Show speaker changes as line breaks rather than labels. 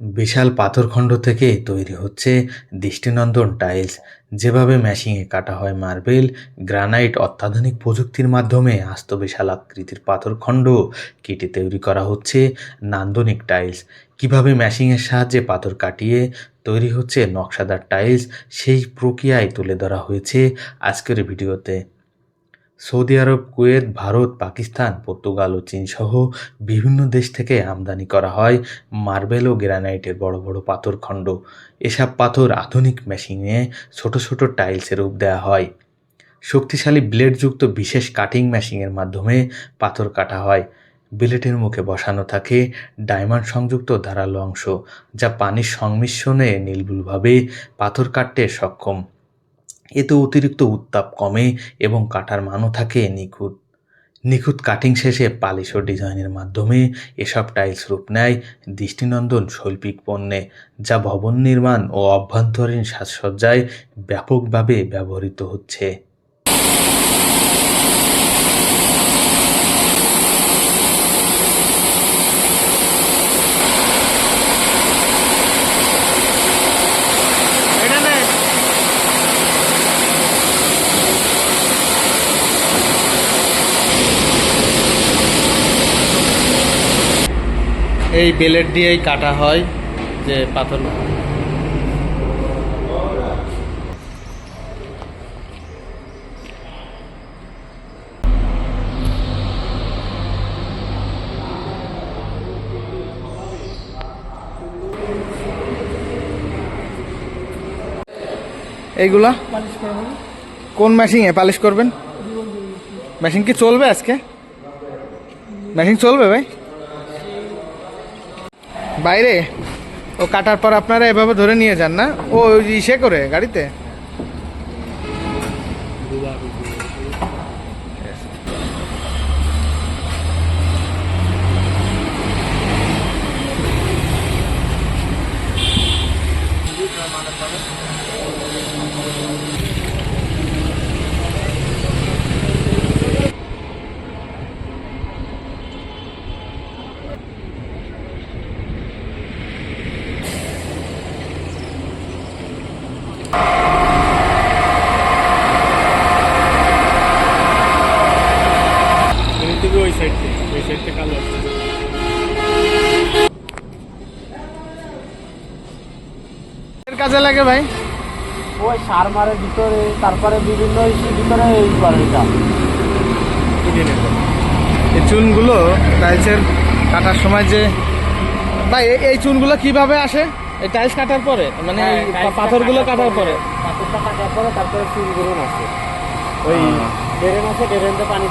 বিশাল পাথরখণ্ড থেকে তৈরি হচ্ছে দৃষ্টিনন্দন টাইলস। যেভাবে ম্যাশিংয়ে কাটা হয় মার্বেল, গ্রানাইট অত্যাধুনিক প্রযুক্তির মাধ্যমে আস্ত বিশাল আকৃতির পাথরখণ্ড কেটে তৈরি করা হচ্ছে নান্দনিক টাইলস। কীভাবে ম্যাশিংয়ের সাহায্যে পাথর কাটিয়ে তৈরি হচ্ছে নকশাদার টাইলস, সেই প্রক্রিয়ায় তুলে ধরা হয়েছে আজকের ভিডিওতে। সৌদি আরব, কুয়েত, ভারত, পাকিস্তান, পর্তুগাল ও চীন সহ বিভিন্ন দেশ থেকে আমদানি করা হয় মার্বেল ও গ্রানাইটের বড় বড় পাথরখণ্ড এসব পাথর আধুনিক মেশিনে ছোট ছোট টাইলসের রূপ দেওয়া হয়। শক্তিশালী ব্লেডযুক্ত বিশেষ কাটিং মেশিনের মাধ্যমে পাথর কাটা হয়। বিলেটের মুখে বসানো থাকে ডায়মন্ড সংযুক্ত ধারালো অংশ, যা পানির সংমিশ্রণে নির্ভুলভাবে পাথর কাটতে সক্ষম। এতে অতিরিক্ত উত্তাপ কমে এবং কাটার মানও থাকে নিখুঁত। নিখুঁত কাটিং শেষে পালিশ ও ডিজাইনের মাধ্যমে এসব টাইলস রূপ নেয় দৃষ্টিনন্দন শৈল্পিক পণ্যে, যা ভবন নির্মাণ ও অভ্যন্তরীণ সাজসজ্জায় ব্যাপকভাবে ব্যবহৃত হচ্ছে
এটা নে এই বেলেট দিয়েই কাটা হয় যে পাথর। এইগুলা? কোন মেশিনে পালিশ করবেন? মেশিন কি চলবে আজকে? মেশিন চলবে ভাই? বাইরে? ও কাটার পর আপনারা এভাবে ধরে নিয়ে যান না? ও ইসে করে গাড়িতে
ওই সাইড থেকে ওই সাইড থেকে কালো আসছে
এর কাজে লাগে ভাই?
ওই সার মারের ভিতরে তারপরে বিভিন্ন ভিতরে এই করে এটা।
এই চুনগুলো টাইলসের কাটার সময় যে ভাই এই- চুনগুলো কীভাবে আসে? এই টাইলস কাটার পরে? মানে
টাইলসটা
পাথরগুলো কাটার পরে।
পাথরটা কাটার পরে তারপরে চুন গরম আছে ওই ড্রেন আছে ড্রেনতে পানি